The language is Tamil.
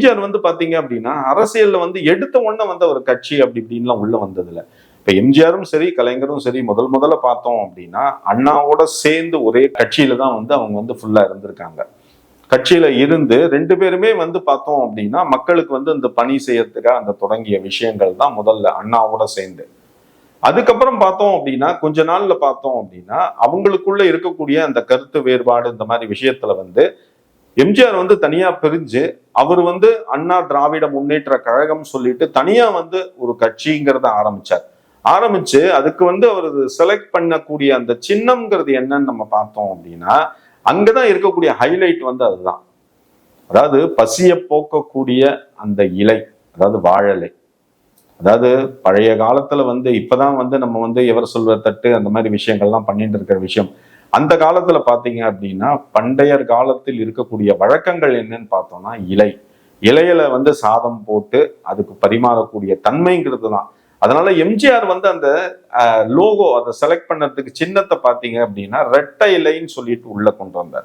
எம்ஜிஆர் வந்து பாத்தீங்க அப்படின்னா அரசியல்ல வந்து எடுத்த உடனே வந்த ஒரு கட்சி அப்படி இப்படின்லாம் உள்ள வந்ததுல இப்ப எம்ஜிஆரும் சரி கலைஞரும் சரி முதல் முதல்ல பார்த்தோம் அப்படின்னா அண்ணாவோட சேர்ந்து ஒரே கட்சியில தான் வந்து அவங்க வந்து ஃபுல்லா இருந்திருக்காங்க. கட்சியில இருந்து ரெண்டு பேருமே வந்து பார்த்தோம் அப்படின்னா மக்களுக்கு வந்து இந்த பணி செய்யறதுக்காக அந்த தொடங்கிய விஷயங்கள் தான் முதல்ல அண்ணாவோட சேர்ந்து. அதுக்கப்புறம் பார்த்தோம் அப்படின்னா கொஞ்ச நாள்ல பார்த்தோம் அப்படின்னா அவங்களுக்குள்ள இருக்கக்கூடிய அந்த கருத்து வேறுபாடு இந்த மாதிரி விஷயத்துல வந்து எம்ஜிஆர் வந்து தனியா பிரிஞ்சு அவர் வந்து அண்ணா திராவிட முன்னேற்ற கழகம் சொல்லிட்டு தனியா வந்து ஒரு கட்சிங்கிறத ஆரம்பிச்சார். ஆரம்பிச்சு அதுக்கு வந்து அவர் செலக்ட் பண்ணக்கூடிய அந்த சின்னம்ங்கிறது என்னன்னு நம்ம பார்த்தோம் அப்படின்னா அங்கதான் இருக்கக்கூடிய ஹைலைட் வந்து அதுதான். அதாவது பசிய போக்கக்கூடிய அந்த இலை அதாவது வாழலை. அதாவது பழைய காலத்துல வந்து இப்பதான் வந்து நம்ம வந்து எவர் சொல்வ தட்டு அந்த மாதிரி விஷயங்கள்லாம் பண்ணிட்டு இருக்கிற விஷயம். அந்த காலத்துல பாத்தீங்க அப்படின்னா பண்டையர் காலத்தில் இருக்கக்கூடிய வழக்கங்கள் என்னன்னு பார்த்தோம்னா இலை. இலையில வந்து சாதம் போட்டு அதுக்கு பரிமாறக்கூடிய தன்மைங்கிறது தான். அதனால எம்ஜிஆர் வந்து அந்த லோகோ அதை செலக்ட் பண்ணதுக்கு சின்னத்தை பார்த்தீங்க அப்படின்னா ரெட்டை இலைன்னு சொல்லிட்டு உள்ள கொண்டு வந்தார்.